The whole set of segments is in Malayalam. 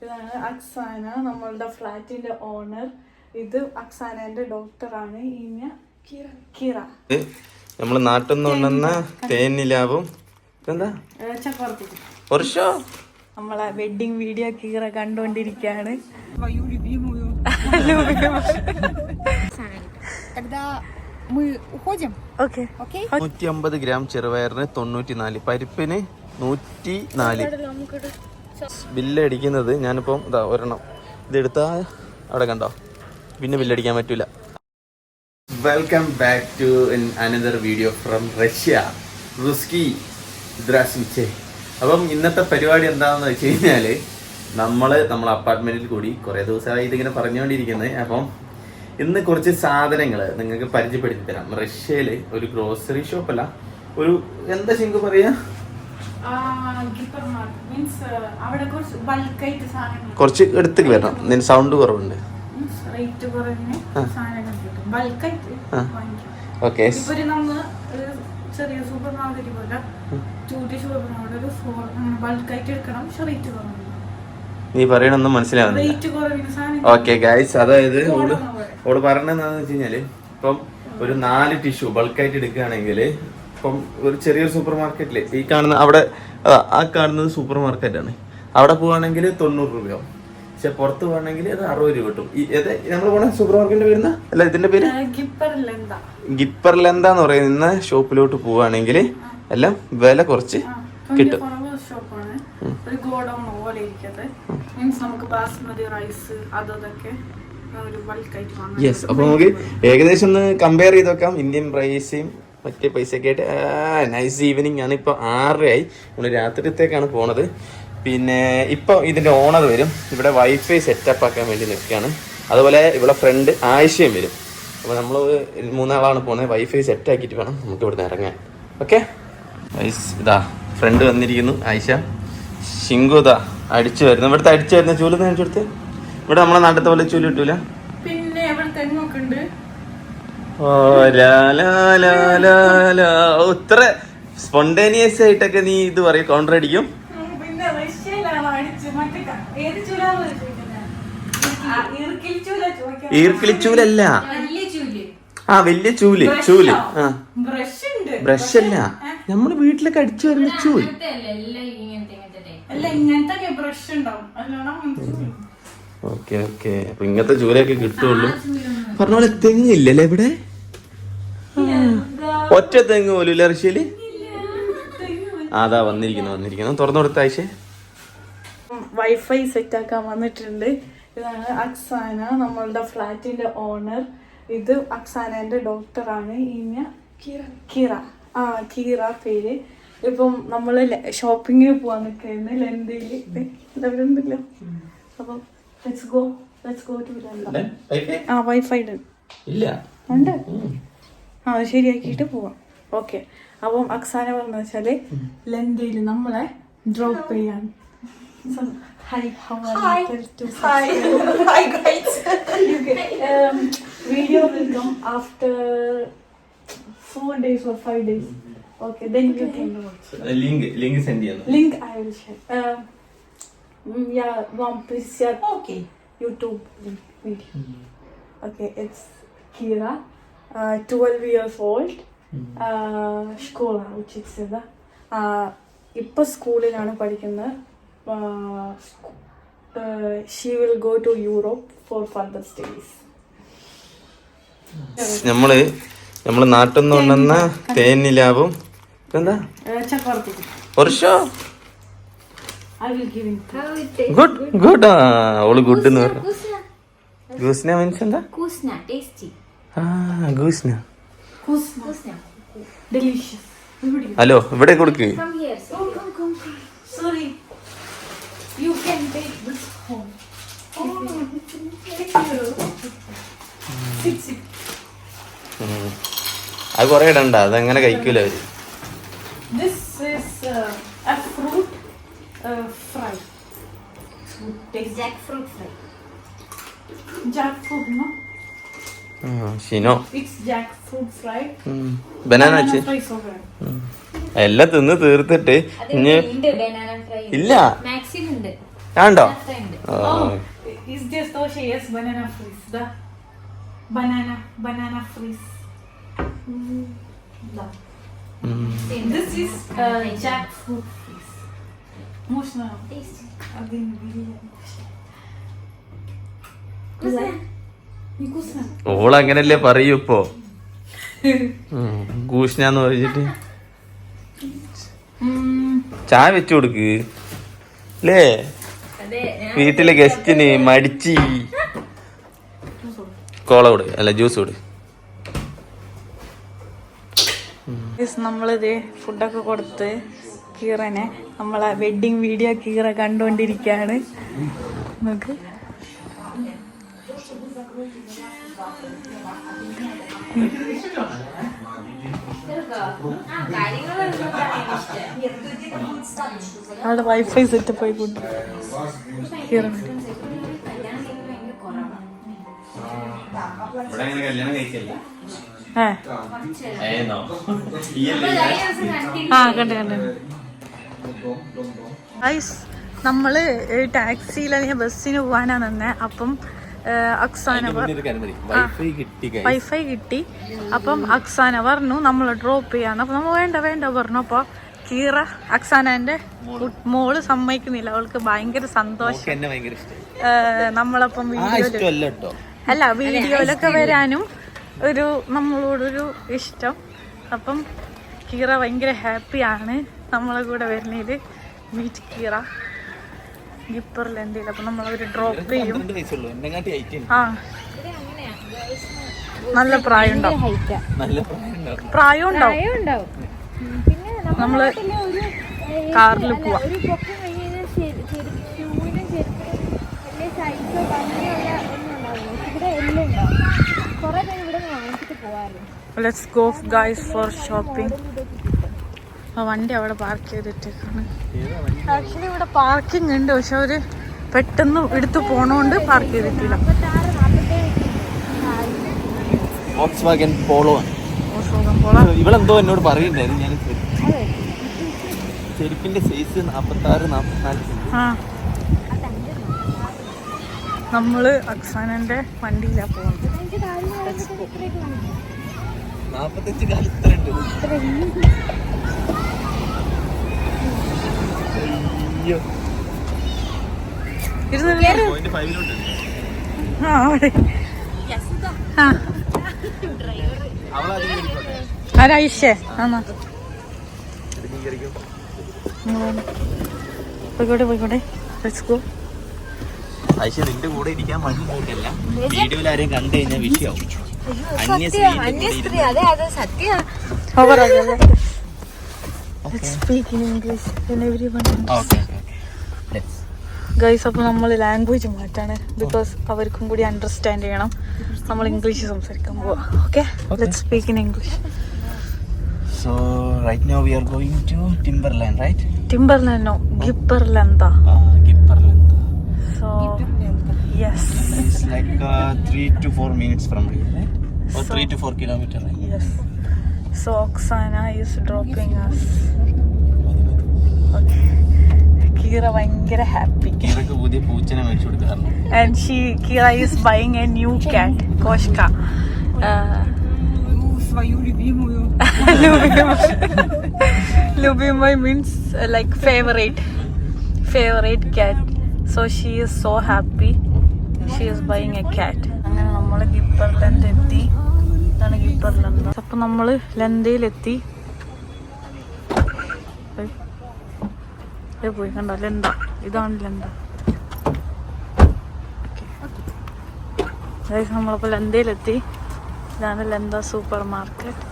ഇതാണ് അക്സാന നമ്മളുടെ ഫ്ലാറ്റിന്റെ ഓണർ. ഇത് അക്സാനന്റെ ഡോക്ടറാണ്. ഇനി കിറ. നമ്മൾ നാട്ടിൽ നിന്ന് കൊണ്ടുവന്ന തേനിലാവും എന്താ നമ്മളെ വെഡിങ് വീഡിയോ കീറ കണ്ടുകൊണ്ടിരിക്കുകയാണ് നൂറ്റി അമ്പത് ഗ്രാം ചെറുപയറിന് തൊണ്ണൂറ്റി നാല് പരിപ്പിന് നൂറ്റി നാല് ബില്ല് അടിക്കുന്നത് ഞാനിപ്പം ഇതാ ഒരെണ്ണം. ഇതെടുത്താ അവിടെ കണ്ടോ? പിന്നെ ബില്ലടിക്കാൻ പറ്റൂല. Welcome back to another video from Russia റുസ്കി ദ്രാസിച്ചെ അപ്പം ഇന്നത്തെ പരിപാടി എന്താണെന്ന് വെച്ച് കഴിഞ്ഞാൽ നമ്മൾ നമ്മളെ അപ്പാർട്ട്മെന്റിൽ കൂടി കുറേ ദിവസമായി ഇതിങ്ങനെ പറഞ്ഞുകൊണ്ടിരിക്കുന്നത് അപ്പം ഇന്ന് കുറച്ച് സാധനങ്ങൾ നിങ്ങൾക്ക് പരിചയപ്പെടുത്തി തരാം. റഷ്യയിൽ ഒരു ഗ്രോസറി ഷോപ്പല്ല ഒരു എന്താ ശരിക്കും പറയാ? മീൻസ് അവിടെ കുറച്ച് എടുത്തേക്ക് വരണം. നിന് സൗണ്ട് കുറവുണ്ട്. ഓക്കെ ഒരു ചെറിയ സൂപ്പർ മാർക്കറ്റ് പോലെ ചൂട്ടി സൂപ്പർ മാർക്കറ്റ് ഒരു ഫോർ ബൾക്കായിട്ട് എടുക്കണം. പക്ഷെ റേറ്റ് കുറഞ്ഞു നീ പറയണൊന്നും മനസ്സിലാവുന്നില്ല. സാധനം ഓക്കെ ഗൈസ് അതായത് ഓൾ പോലെ. ഓൾ വെച്ച് കഴിഞ്ഞാൽ ഇപ്പം ഒരു നാല് ടിഷ്യൂ ബൾക്കായിട്ട് എടുക്കുകയാണെങ്കിൽ ഇപ്പം ഒരു ചെറിയൊരു സൂപ്പർ മാർക്കറ്റിൽ ഈ കാണുന്ന അവിടെ ആ കാണുന്നത് സൂപ്പർ ആണ് അവിടെ പോവാണെങ്കിൽ തൊണ്ണൂറ് രൂപയാവും. പക്ഷെ പുറത്ത് പോകണമെങ്കിൽ അത് അറുപത് രൂപ കിട്ടും. നമ്മൾ പോണ സൂപ്പർ മാർക്കറ്റിന്റെ പേരുന്ന അല്ല ഇതിന്റെ പേര്? ഗിപ്പർ എന്താ എന്ന് പറയുന്ന ഷോപ്പിലോട്ട് പോവാണെങ്കിൽ എല്ലാം വില കുറച്ച് കിട്ടും. ഒരു ഗോഡൗൺ പോലെ മീൻസ് നമുക്ക് ബാസ്മതി റൈസ് അതൊക്കെ യെസ് അപ്പൊ നമുക്ക് ഏകദേശം ഒന്ന് കമ്പയർ ചെയ്ത് നോക്കാം. ഇന്ത്യൻ പ്രൈസയും മറ്റേ പൈസയൊക്കെ ആയിട്ട്. നൈസ് ഈവനിങ് ആണ്. ഇപ്പൊ ആറരയായി. നമ്മൾ രാത്രിത്തേക്കാണ് പോണത്. പിന്നെ ഇപ്പൊ ഇതിന്റെ ഓണർ വരും. ഇവിടെ വൈഫൈ സെറ്റപ്പ് ആക്കാൻ വേണ്ടി നിൽക്കുകയാണ്. അതുപോലെ ഇവിടെ ഫ്രണ്ട് ആയിഷയും വരും. അപ്പൊ നമ്മൾ മൂന്നാളാണ് പോകുന്നത് വൈഫൈ സെറ്റ് ആക്കിയിട്ട് വേണം നമുക്ക് ഇവിടുന്ന് ഇറങ്ങാൻ. ഓക്കെ ഇതാ ഫ്രണ്ട് വന്നിരിക്കുന്നു ആയിഷ. ശിങ്കു അടിച്ചു വരുന്നു. ഇവിടുത്തെ അടിച്ചു വരുന്ന ചൂൽ ഇവിടെ നമ്മളെ നാട്ടിലത്തെ പോലെ ചൂൽ കിട്ടൂല പിന്നെ ഇവിടെ തെങ്ങൊക്കെ ഉണ്ട് ഓ ലാ ലാ ലാ ലാ ലാ. ഇത്ര സ്പോണ്ടേനിയസ് ആയിട്ടൊക്കെ നീ ഇത് പറയും കൗണ്ടർ അടിക്കും. പിന്നെ റഷ്യയിലാണ് അടിച്ച് മറ്റേ ക- ഏത് ചൂല ചോദിക്കാൻ ഈർക്കിളിച്ചൂലല്ല വലിയ ചൂൽ. ആ വലിയ ചൂൽ ചൂൽ. ആ. ബ്രഷ് ഉണ്ട് ബ്രഷ് അല്ല നമ്മൾ വീട്ടിലൊക്കെ അടിച്ചു വരുന്ന ചൂൽ. അങ്ങനത്തെ അല്ല എല്ലാം ഇങ്ങനത്തെ ഇങ്ങനത്തെ type. അല്ല ഇങ്ങനത്തെ ബ്രഷ് ഉണ്ടാവും ഓക്കെ ഓക്കെ. അപ്പൊ ഇങ്ങനത്തെ ചൂലൊക്കെ കിട്ടുള്ളൂ. പറഞ്ഞ പോലെ തെങ്ങില്ലല്ലേ ഇവിടെ ഒറ്റ തെങ്ങ് പോലും ഇല്ല റഷ്യയിൽ? അതാ വന്നിരിക്കുന്നു വന്നിരിക്കുന്നു. തുറന്നു കൊടുത്ത ആയിഷേ. വൈഫൈ സെറ്റ് ആക്കാൻ വന്നിട്ടുണ്ട്. ഇതാണ് അക്സാന നമ്മളുടെ ഫ്ലാറ്റിന്റെ ഓണർ. ഇത് അക്സാനന്റെ ഡോക്ടറാണ്. ഇഞ്ഞ കിറ. ആ കീറ പേര്. ഇപ്പം നമ്മൾ ഷോപ്പിങ്ങിന് പോവാൻ നിൽക്കുന്നത് ലണ്ടയിൽ ഇവിടെ ഉണ്ടല്ലോ. അപ്പം let's go let's go to Lenta ആ വൈഫൈ ഇല്ല. ഉണ്ട്. ആ അത് ശരിയാക്കിയിട്ട് പോവാം. ഓക്കെ അപ്പം അക്സാന പറഞ്ഞ വെച്ചാൽ ലണ്ടയിൽ നമ്മളെ ഡ്രോപ്പ് ചെയ്യാൻ. Video will come after four days or five days okay then you can link link send ചെയ്യുന്നു ലിങ്ക് ഐ വിൽ ഷെയർ യാ one please share okay youtube. Link video okay it's kira uh, 12 years old. Uh, school ഉച്ചിത്സത ഇപ്പൊ സ്കൂളിലാണ് പഠിക്കുന്നത്. She will go to Europe for further studies നമ്മൾ നമ്മൾ നാട്ടിൽ നിന്ന് കൊണ്ടുവന്ന തേനിലാവും. എന്താ ചക്കവർത്തി വർഷോ? ഗുഡ് ഗുഡ് ഓൾ ഗുഡ് എന്ന് പറഞ്ഞു. ഗൂസ്ന മീൻസ് എന്താ. ആ ഗൂസ്ന. ഡെലീഷ്യസ് ഹലോ ഇവിടെ കൊടുക്ക് Come here. sir. Come, come, come. Sorry. You can take this home. Oh, thank you. Sit, sit. ഉം. അത് കൊറേ ഇടണ്ട അതങ്ങനെ കഴിക്കൂല അവർ This is uh, a fry hmm, hmm. എല്ലാം തിന്ന് തീർത്തിട്ട് ഇല്ല. ആണ്ടോ? Banana banana fries this is jackfruit Можно Tasty. один билет. Вкусно? Невкусно. ഓളങ്ങനല്ലേ പറയൂ ഇപ്പോ ഗൂഷ്ണാന്ന് പറഞ്ഞിട്ട് ചായ വെച്ചു കൊടുക്ക് അല്ലേ അതെ ഞാൻ വീട്ടിലെ ഗസ്റ്റിന് മടിച്ചി കോള കൊടു അല്ല ജ്യൂസ് കൊടു നമ്മളിത് ഫുഡൊക്കെ കൊടുത്ത് കീറനെ നമ്മളെ വെഡിങ് വീഡിയോ കീറ കണ്ടുകൊണ്ടിരിക്കുകയാണ് നമുക്ക് അവിടെ വൈഫൈ സെറ്റപ്പ് കല്യാണം കഴിക്കല്ല. ഏ ആ കണ്ടു കണ്ടു. ഗൈസ് നമ്മൾ ടാക്സിയിൽ അല്ലെങ്കിൽ ബസ്സിന് പോകാനാ നിന്നെ. അപ്പം വൈഫൈ കിട്ടി അപ്പം അക്സാന പറഞ്ഞു നമ്മൾ ഡ്രോപ്പ് ചെയ്യാന്ന്. അപ്പൊ നമ്മൾ വേണ്ട വേണ്ട പറഞ്ഞു. അപ്പൊ കീറ അക്സാനന്റെ മോൾ. സമ്മതിക്കുന്നില്ല. അവൾക്ക് ഭയങ്കര സന്തോഷം. നമ്മളപ്പം വീഡിയോ അല്ല വീഡിയോയിലൊക്കെ വരാനും ഒരു നമ്മളോടൊരു ഇഷ്ടം. അപ്പം കീറ ഭയങ്കര ഹാപ്പിയാണ് നമ്മളെ കൂടെ വരുന്നത് മീറ്റ് കീറ. ഗിപ്പറിൽ എന്തെങ്കിലും അപ്പം നമ്മളവർ ഡ്രോപ്പ് ചെയ്യും. ആ. നല്ല പ്രായം ഉണ്ടാവും നല്ല പ്രായം ഉണ്ടാവും. നമ്മൾ ഒരു കാറിൽ പോവാ. Let's go guys for ചെരുപ്പിനും വണ്ടി അവിടെ പാർക്ക് ചെയ്തിട്ടേക്കാണ്. ആക്ച്വലി ഇവിടെ പാർക്കിംഗ് ഉണ്ട്. പക്ഷെ അവർ പെട്ടെന്ന് എടുത്തു പോണോണ്ട് പാർക്ക് ചെയ്തിട്ടില്ല. ആണ്. ഇവളെന്തോ എന്നോട് പറയുണ്ടായിരുന്നു ഞാൻ ചെരുപ്പിന്റെ സൈസ് നാപ്പത്തി ആറ് നാപ്പത്തിനാല് ആ. നമ്മൾ അക്സാനന്റെ വണ്ടിയിലാ പോകുന്നത് നാപ്പത്തഞ്ച് കാലത്തുണ്ട് അയ്യോ. ആ അവിടെ. ആ. ആരായിഷേ ആന്നാ. പോയിക്കോട്ടെ പോയിക്കോട്ടെ. ലെറ്റ്സ് ഗോ ഐശ്വര്യ നിന്റെ കൂടെ ഇരിക്കാൻ മടി നോക്കല്ല വീഡിയോയിൽ ആരെയും കണ്ടു കഴിഞ്ഞാൽ വിഷയാവും. അന്യ സ്ത്രീ. സ്ത്രീ അതെ അതെ സത്യം. Over speak let's speak in English in every one okay guys അപ്പോൾ നമ്മൾ ലാംഗ്വേജ് മാറ്റാണ്. ബിക്കോസ് അവർക്കും കൂടി അണ്ടർസ്റ്റാൻഡ് ചെയ്യണം. നമ്മൾ ഇംഗ്ലീഷ് സംസാരിക്കാൻ പോവാം. Okay let's speak in English so right now we are going to Timberland right ടിംബർലാൻഡോ ഗിപ്പർലെന്താ ഗിപ്പർലാൻഡ് so yes It's like three to four minutes from here, right? Or three to four kilometer, right? Yes So Oksana is dropping us. Kira ഭയങ്കര ഹാപ്പി പുതിയ പൂച്ചനെ മേടിച്ചു കൊടുക്കാറുണ്ട് and she Kira is buying a new cat കോഷ്ക Lubimai means uh, like favorite favorite cat so she is so happy she is buying a cat അങ്ങനെ നമ്മൾ ഗിപ്പർലൻഡ് എത്തി ഇതാണ് ഗിപ്പർലൻഡ് അപ്പൊ നമ്മള് ലന്തയിലെത്തി ഏയ്. ഏയ് പോയി കണ്ടോ ലന്ത ഇതാണ് ലന്ത ഗൈസ് നമ്മളിപ്പോൾ ലന്തയിലെത്തി ഇതാണ് ലന്ത സൂപ്പർ മാർക്കറ്റ്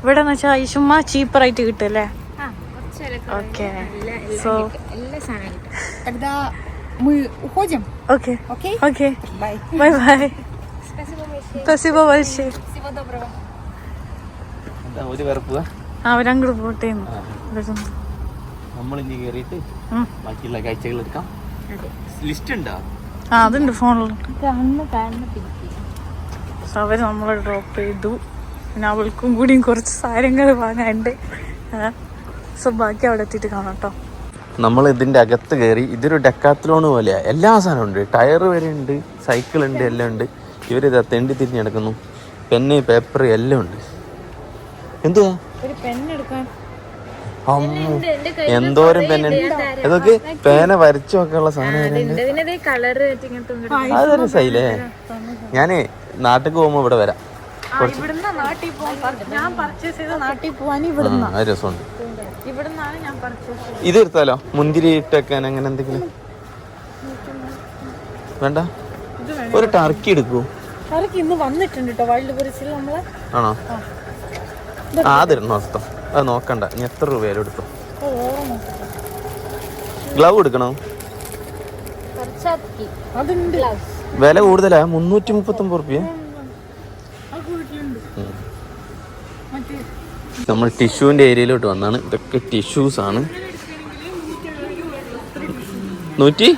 ഇവിടെ എന്ന് വെച്ചാൽ ചുമ്മാ ചീപ്പറായിട്ട് കിട്ടുമല്ലേ ആ കുറച്ച് വിലക്ക് ഓക്കെ എല്ലാ സോ എല്ലാ സാധനവും കിട്ടും когда мы уходим ഓക്കെ окей ഓക്കെ бай ബൈ ബൈ спасибо большое спасибо большое അവരങ്ങോട്ട് പോട്ടെ നമ്മൾ ഇനി കേറിയിട്ട് ബാക്കിയുള്ള കാഴ്ചകൾ എടുക്കാം. ലിസ്റ്റ് ഉണ്ടോ? ആ അതുണ്ട് ഫോണിൽ അവർ നമ്മളെ ഡ്രോപ്പ് ചെയ്തു. പിന്നെ അവൾക്കും കൂടിയും കുറച്ച് സാധനങ്ങൾ വാങ്ങാണ്ട് സോ ബാക്കി അവിടെ എത്തിയിട്ട് കാണാം കേട്ടോ. നമ്മൾ ഇതിന്റെ അകത്ത് കയറി ഇതൊരു ഡെക്കാത്ലോൺ പോലെയാണ് എല്ലാ സാധനവും ഉണ്ട്. ടയർ വരെ ഉണ്ട് സൈക്കിൾ ഉണ്ട് എല്ലാം ഉണ്ട്. ഇവരിത് തെണ്ടി തിരിഞ്ഞ് നടക്കുന്നു. പെന്ന് പേപ്പർ എല്ലാം ഉണ്ട്. എന്തുവാ? എന്തോരം പെന്നുണ്ട് ഇതൊക്കെ പേന വരച്ചു വെക്കാനുള്ള സാധനം പിന്നെ അതൊരു സൈലേ ഞാൻ നാട്ടിൽ പോകുമ്പോ ഇവിടെ വരാം. ഇവിടുന്ന് നാട്ടിൽ പോകാൻ ഞാൻ പർച്ചേസ് ചെയ്ത് നാട്ടിൽ പോവാൻ ആ, ഇവിടുന്ന് അത് രസമുണ്ട്. ഞാൻ പർച്ചേസ് ഇത് എടുത്താലോ? മുന്തിരി ഇട്ടേക്കാൻ അങ്ങനെ എന്തെങ്കിലും? വേണ്ട. ഒരു ടർക്കി എടുക്കൂ. അവർക്ക് ഇന്ന് വന്നിട്ടുണ്ട് കേട്ടോ വൈൽഡ് കുറിച്ചിൽ നമ്മൾ? ആണോ? ആ. അർത്ഥം അത് നോക്കണ്ട. ഇനി എത്ര രൂപയാലും എടുത്തു. ഗ്ലൗ എടുക്കണോ? വില കൂടുതലാ? മുന്നൂറ്റി മുപ്പത്തൊമ്പത് റുപ്യ അത് വീട്ടിലുണ്ട് നമ്മൾ ടിഷ്യൂവിന്റെ ഏരിയയിലോട്ട് വന്നാണ്. ഇതൊക്കെ ടിഷ്യൂസ് ആണ്. നൂറ്റി?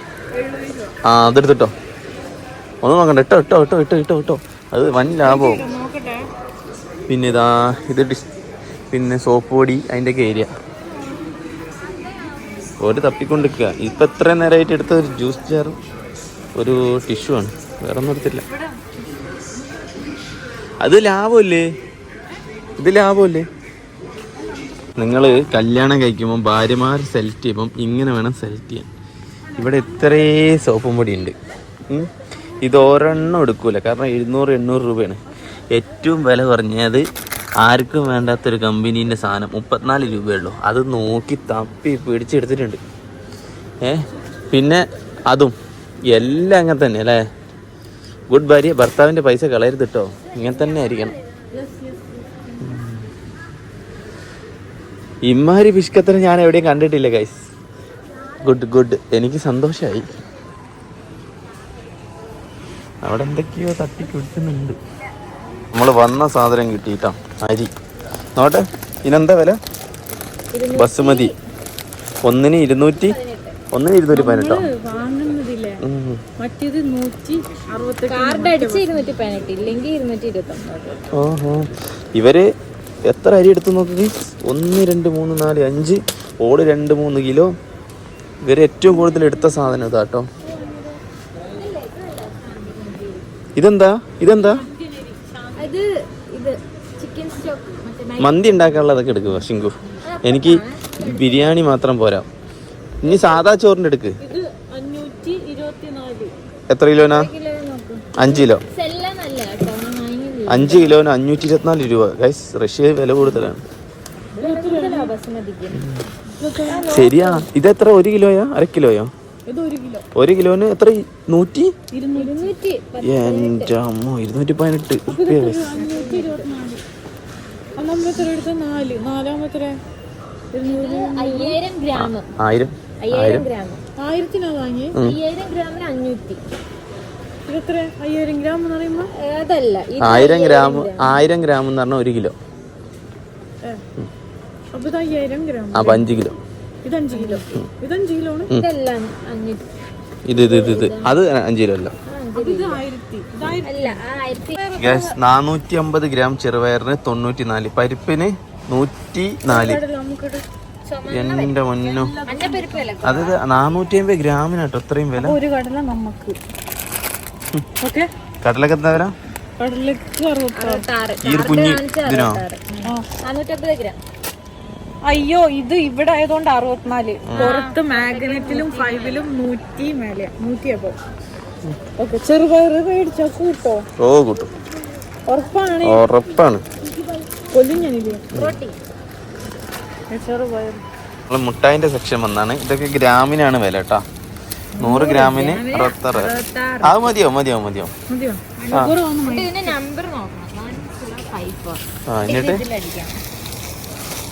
ആ അതെടുത്തിട്ടോ. ഒന്ന് നോക്കണ്ട. ഇട്ടോ ഇട്ടോ ഇട്ടോ ഇട്ടോ ഇട്ടോ ഇട്ടോ. അത് വൻ ലാഭവും പിന്നെ ഇതാ ഇത് ഡിസ് പിന്നെ സോപ്പ് പൊടി അതിന്റെയൊക്കെ ഏരിയ ഒരു തപ്പിക്കൊണ്ടിരിക്കുക. ഇപ്പം എത്ര നേരമായിട്ട് എടുത്ത ഒരു ജ്യൂസ് ജാറും ഒരു ടിഷ്യൂ ആണ്. വേറെ ഒന്നും എടുത്തില്ല അത് ലാഭമല്ലേ? ഇത് ലാഭമല്ലേ? നിങ്ങൾ കല്യാണം കഴിക്കുമ്പോൾ ഭാര്യമാർ സെലക്ട് ചെയ്യുമ്പം ഇങ്ങനെ വേണം സെലക്ട് ചെയ്യാൻ. ഇവിടെ ഇത്രേ സോപ്പും പൊടിയുണ്ട്. ഉണ്ട്. ഇത് ഒരെണ്ണം എടുക്കൂല. കാരണം എഴുന്നൂറ് എണ്ണൂറ് രൂപയാണ്. ഏറ്റവും വില കുറഞ്ഞത് ആർക്കും വേണ്ടാത്തൊരു കമ്പനീന്റെ സാധനം മുപ്പത്തിനാല് രൂപയുള്ളൂ അത് നോക്കി തപ്പി പിടിച്ചെടുത്തിട്ടുണ്ട്. ഏ? പിന്നെ അതും എല്ലാം അങ്ങനെ തന്നെ അല്ലേ? ഗുഡ് ഭാര്യ ഭർത്താവിന്റെ പൈസ കളയരുത് കേട്ടോ ഇങ്ങനെ തന്നെ ആയിരിക്കണം. ഇമ്മാരി പിഷ്കത്തിന് ഞാൻ എവിടെയും കണ്ടിട്ടില്ല ഗൈസ് ഗുഡ് ഗുഡ്. എനിക്ക് സന്തോഷമായി അവിടെ എന്തൊക്കെയോ തട്ടി കുടിക്കുന്നുണ്ട് നമ്മൾ വന്ന സാധനം കിട്ടിയിട്ടാ. അരി. നോട്ടെ ഇനെന്താ വില? ബസുമതി ഒന്നിന് ഇരുന്നൂറ്റി ഒന്നിന് ഇരുന്നൂറ്റി പതിനെട്ടോ? ഓഹോ. ഇവർ എത്ര അരി എടുത്തു നോക്കി? ഒന്ന് രണ്ട് മൂന്ന് നാല് അഞ്ച്. ഓട് രണ്ട് മൂന്ന് കിലോ. ഇവർ ഏറ്റവും കൂടുതൽ എടുത്ത സാധനം ഇതാ കേട്ടോ ഇതെന്താ? ഇതെന്താ? അത് ഇത് ചിക്കൻ സ്റ്റോക്ക് മന്തി ഉണ്ടാക്കാനുള്ളതൊക്കെ എടുക്കുക ശിങ്കു. എനിക്ക് ബിരിയാണി മാത്രം പോരാ. ഇനി സാധാ ചോറിന്റെ എടുക്ക്. എത്ര കിലോനാ? കിലോ അഞ്ച് കിലോ. അഞ്ച് കിലോന് അഞ്ഞൂറ്റി ഇരുപത്തിനാല് രൂപ. ഗൈസ് റഷ്യ വില കൂടുതലാണ്. ശരിയാ. ഇതെത്ര? ഒരു കിലോയാ? അര കിലോയോ? ഇത് ഒരു കിലോ. ഒരു കിലോന് എത്ര? നൂറ്റി എന്റെ അമ്മ ഇരുന്നൂറ്റി പതിനെട്ട് അയ്യായിരം ഗ്രാം. ആയിരം. അയ്യായിരം ഗ്രാം. ആയിരത്തിനാ വാങ്ങി അയ്യായിരം ഗ്രാമിന് അഞ്ഞൂറ്റി. ആയിരം ഗ്രാം ആയിരം ഗ്രാം എന്ന് പറഞ്ഞാൽ ഒരു കിലോ. അപ്പൊ അഞ്ച് കിലോ ഇത് അഞ്ച് കിലോ. ഇത് അഞ്ച് കിലോ ആണ് ഇതെല്ലാം അഞ്ഞൂറ്റി ഇത് ഇത് ഇത് ഇത്. അത് അഞ്ച് കിലോ അല്ല. ഗ്യാസ് നാനൂറ്റി അമ്പത് ഗ്രാം ചെറുപയറിന് തൊണ്ണൂറ്റി നാല് പരിപ്പിന് നൂറ്റി നാല് എന്റെ മുന്നോ അത് നാനൂറ്റി അമ്പത് ഗ്രാമിനാട്ടോ അത്രയും വില. ഒരു കടല നമുക്ക് ഓക്കെ? കടലൊക്കെ എന്താ വില? കടലക്ക് ഈ കുഞ്ഞ് ഇതിനോ? നാനൂറ്റമ്പത് ഗ്രാം. അയ്യോ ഇത് ഇവിടെ ആയതുകൊണ്ട് അറുപത്തിനാല്. പുറത്ത് മാഗ്നറ്റിലും ഫൈവിലും നൂറ്റി മേലെ നൂറ്റി അപ്പൊ ഓക്കെ ചെറുപയർ മേടിച്ചോ കൂട്ടോ? ഓ കൂട്ടും. ഉറപ്പാണ്. ഉറപ്പാണ്. മുട്ടായിന്റെ സെക്ഷൻ വന്നാണ്. ഇതൊക്കെ ഗ്രാമിനാണ് വില കേട്ടാ. നൂറ് ഗ്രാമിന് അറുപത്താറ്. അത് മതിയോ മതിയോ മതിയോ? ആ. കുറവാണ്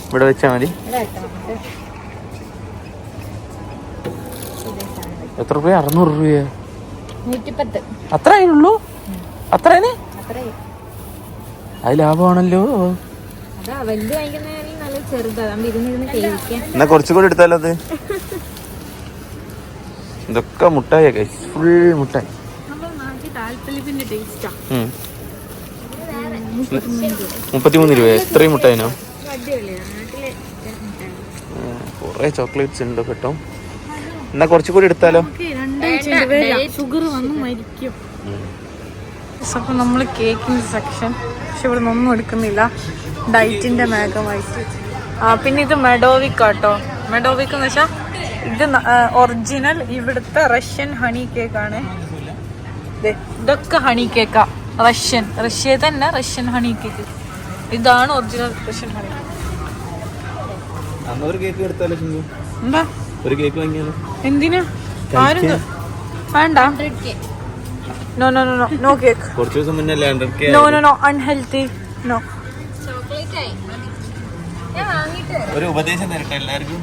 ഇവിടെ വെച്ചാ മതി. എത്ര രൂപ അറുന്നൂറ് രൂപയോ? അത്ര അതിനുള്ളൂ അത്രയും അത് ലാഭമാണല്ലോ എന്നാ കൊറച്ചു കൂടി എടുത്താലോ അത്? ഇതൊക്കെ മുട്ടായ. ഫുൾ മുട്ടായി. മുപ്പത്തിമൂന്ന് രൂപ എത്രയും മുട്ടായിനോ? കുറേ ചോക്ലേറ്റ്സ് ഉണ്ട് കേട്ടോ. എന്നാ കുറച്ചുകൂടി എടുത്താലോ? ഷുഗർ വന്ന് മരിക്കും. അപ്പൊ നമ്മൾ കേക്കിന്റെ സെക്ഷൻ പക്ഷെ ഇവിടെ ഒന്നും എടുക്കുന്നില്ല. ഡയറ്റിന്റെ ഭാഗമായിട്ട് പിന്നെ ഇത് മെഡോവിക് കേട്ടോ മെഡോവിക് എന്ന് വെച്ചാൽ ഇത് ഒറിജിനൽ ഇവിടുത്തെ റഷ്യൻ ഹണി കേക്ക് ആണ്. ദേ, ഇതൊക്കെ ഹണി കേക്കാ റഷ്യൻ റഷ്യ തന്നെ റഷ്യൻ ഹണി കേക്ക് ഇതാണ് ഒറിജിനൽ റഷ്യൻ ഹണി അന്ന് ഒരു കേക്ക് എടുത്താലോ സിന്ധു എന്താ? ഒരു കേക്ക് വാങ്ങിയാലോ? എന്തിനാ? ആരും വേണ്ട. No no no no no cake കുറച്ച് ദിവസം മുന്നേ അല്ലേ hundred K no no no unhealthy ഒരു ഉപദേശം തരട്ടെ എല്ലാവർക്കും.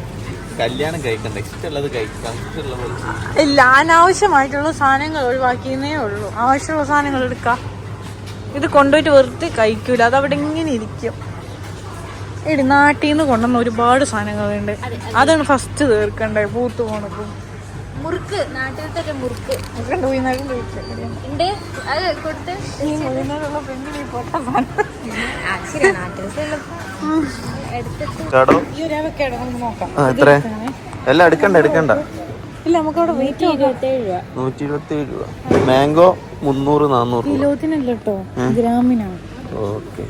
കല്യാണം കഴിക്കണ്ട. ഇഷ്ടമുള്ളത് കഴിക്കാം. ഇഷ്ടമുള്ള പോലെ ചെയ്യാം. ഇല്ല അനാവശ്യമായിട്ടുള്ള സാധനങ്ങൾ ഒഴിവാക്കിയെന്നേ ഉള്ളൂ. ആവശ്യമുള്ള സാധനങ്ങൾ എടുക്കാം. ഇത് കൊണ്ടുപോയിട്ട് വെറുതെ കഴിക്കൂല. അത് അവിടെ ഇങ്ങനെ ഇരിക്കും. എടി നാട്ടിൽ നിന്ന് കൊണ്ടുവന്ന ഒരുപാട് സാധനങ്ങളുണ്ട്. അതാണ് ഫസ്റ്റ് തീർക്കണ്ടേ പൂത്ത് പോണപ്പോ മുറുക്ക് നാട്ടിലത്തെ മുറുക്ക്. ഉണ്ട്? അത് കൊടുത്ത്. എല്ലാം എടുക്കണ്ട എടുക്കണ്ട. ഇല്ല നമുക്ക് അവിടെ വെയിറ്റ് നൂറ്റി ഇരുപത്തി ഏഴ് രൂപ. മാംഗോ മുന്നൂറ് നാന്നൂറ് രൂപ. കിലോത്തിനല്ല ഗ്രാമിനാണ്. ഓക്കെ.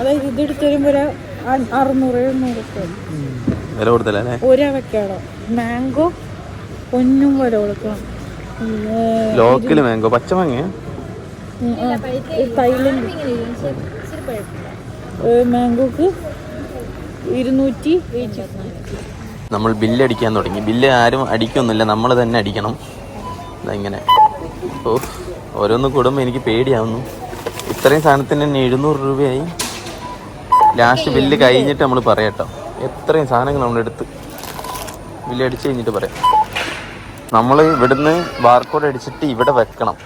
അതായത് ഇതെടുത്ത് വരുമ്പോ ഒരു അ- അറുന്നൂറ് എഴുന്നൂറൊക്കെ വില കൊടുത്തല്ലേ ഒരവക്കാടോ. മാംഗോ പൊന്നും വില കൊടുക്കണം. Local mango. തൈലൻഡ്. പക്ഷേ ഇച്ചിരി പഴുപ്പില്ല. മാംഗോക്ക് ഇരുന്നൂറ്റി നമ്മൾ ബില്ല് അടിക്കാൻ തുടങ്ങി. ബില്ല് ആരും അടിക്കൊന്നുമില്ല. നമ്മൾ തന്നെ അടിക്കണം. ഇങ്ങനെ. ഓ ഓരോന്ന് കൂടുമ്പോൾ എനിക്ക് പേടിയാവുന്നു. ഇത്രയും സാധനത്തിന് തന്നെ എഴുന്നൂറ് രൂപയായി. ലാസ്റ്റ് ബില്ല് കഴിഞ്ഞിട്ട് നമ്മൾ പറയാട്ടോ. എത്രയും സാധനങ്ങൾ നമ്മളെടുത്ത് ബില്ല് അടിച്ച് കഴിഞ്ഞിട്ട് പറയാം. നമ്മൾ ഇവിടുന്ന് ബാർകോഡ് അടിച്ചിട്ട് ഇവിടെ വെക്കണം.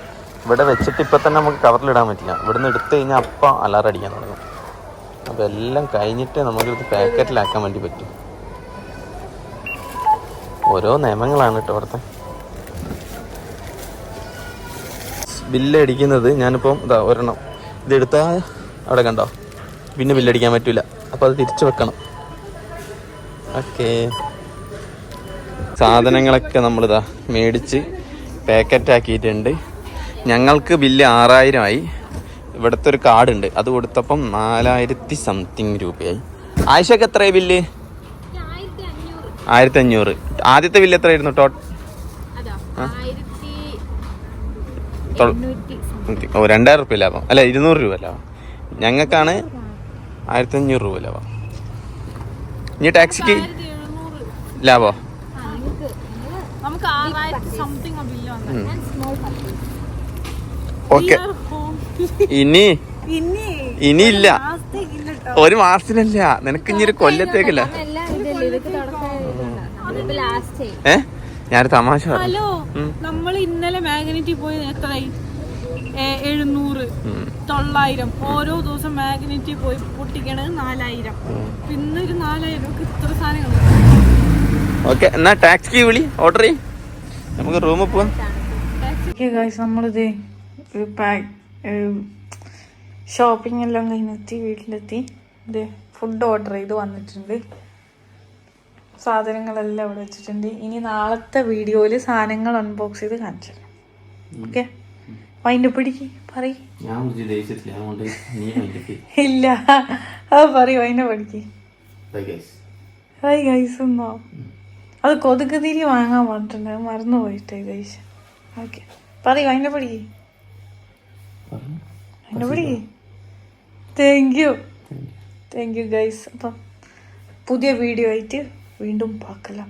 ഇവിടെ വെച്ചിട്ട് ഇപ്പം തന്നെ നമുക്ക് കവറിലിടാൻ പറ്റില്ല. ഇവിടുന്ന് എടുത്തു കഴിഞ്ഞാൽ അപ്പം അലാറം അടിക്കാൻ തുടങ്ങും. അപ്പോൾ എല്ലാം കഴിഞ്ഞിട്ട് നമുക്കിത് പാക്കറ്റിലാക്കാൻ വേണ്ടി പറ്റും. ഓരോ നിയമങ്ങളാണ് കേട്ടോ അവിടുത്തെ. ബില്ല് അടിക്കുന്നത് ഞാനിപ്പം ഇതാ ഒരെണ്ണം. ഇതെടുത്താൽ അവിടെ കണ്ടോ? പിന്നെ ബില്ലടിക്കാൻ പറ്റില്ല അപ്പോൾ അത് തിരിച്ചു വെക്കണം. ഓക്കെ. സാധനങ്ങളൊക്കെ നമ്മളിതാ മേടിച്ച് പാക്കറ്റ് ആക്കിയിട്ടുണ്ട് ഞങ്ങൾക്ക് ബില്ല് ആറായിരമായി. ഇവിടുത്തെ ഒരു കാർഡുണ്ട്. അത് കൊടുത്തപ്പം നാലായിരത്തി സംതിങ് രൂപയായി. ആയിഷക്ക് എത്രയായി ബില്ല്? ആയിരത്തി അഞ്ഞൂറ് ആദ്യത്തെ ബില്ല് എത്രയായിരുന്നു? ടോട്ടൽ ഓ രണ്ടായിരം റുപ്യ ലാഭം. അല്ല ഇരുന്നൂറ് രൂപ ലാഭം. ഞങ്ങൾക്കാണ് ആയിരത്തി അഞ്ഞൂറ് രൂപ ലാഭം. ഇനി ടാക്സിക്ക് ലാഭോ? ഓക്കെ. ഇനി ഇനി ഇനിയില്ല. ഇല്ല ഒരു മാസത്തിനല്ല. നിനക്ക് ഇനി ഒരു കൊല്ലത്തേക്കല്ല. ഏ? ഞാനൊരു തമാശ പറഞ്ഞു. നമ്മൾ ഇന്നലെ മാഗ്നറ്റി പോയി എത്രയായി? എഴുന്നൂറ് തൊള്ളായിരം. ഓരോ ദിവസം മാഗ്നറ്റി പോയി പൊട്ടിക്കണത് നാലായിരം. പിന്നെ ഒരു നാലായിരം ഒക്കെ ഇത്ര സാധനങ്ങൾ ഓക്കെ എന്നാ ടാക്സി വിളി ഓർഡർ ചെയ്യും. നമുക്ക് റൂമിൽ പോവാം. നമ്മളിത് ഷോപ്പിംഗ് എല്ലാം കഴിഞ്ഞെത്തി വീട്ടിലെത്തി. ഇത് ഫുഡ് ഓർഡർ ചെയ്ത് വന്നിട്ടുണ്ട്. സാധനങ്ങളെല്ലാം അവിടെ വെച്ചിട്ടുണ്ട്. ഇനി നാളത്തെ വീഡിയോയിൽ സാധനങ്ങൾ അൺബോക്സ് ചെയ്ത് കാണിച്ചു തരാം ഓക്കെ മൈൻഡ് പിടിക്ക് പറ ഇല്ല. പറയൂ അതിനെ പഠിക്ക് ഹൈ ഗൈസ് എന്നോ അത് കൊതുക് തിരി വാങ്ങാൻ പറഞ്ഞിട്ടുണ്ട്. മറന്നു പോയിട്ടേ ഗൈസ് ഓക്കെ. പറ അതിനെ പഠിക്ക് അതിനെ പഠിക്ക് thank you thank you guys അപ്പം പുതിയ വീഡിയോ ആയിട്ട് വീണ്ടും പാക്കലാം.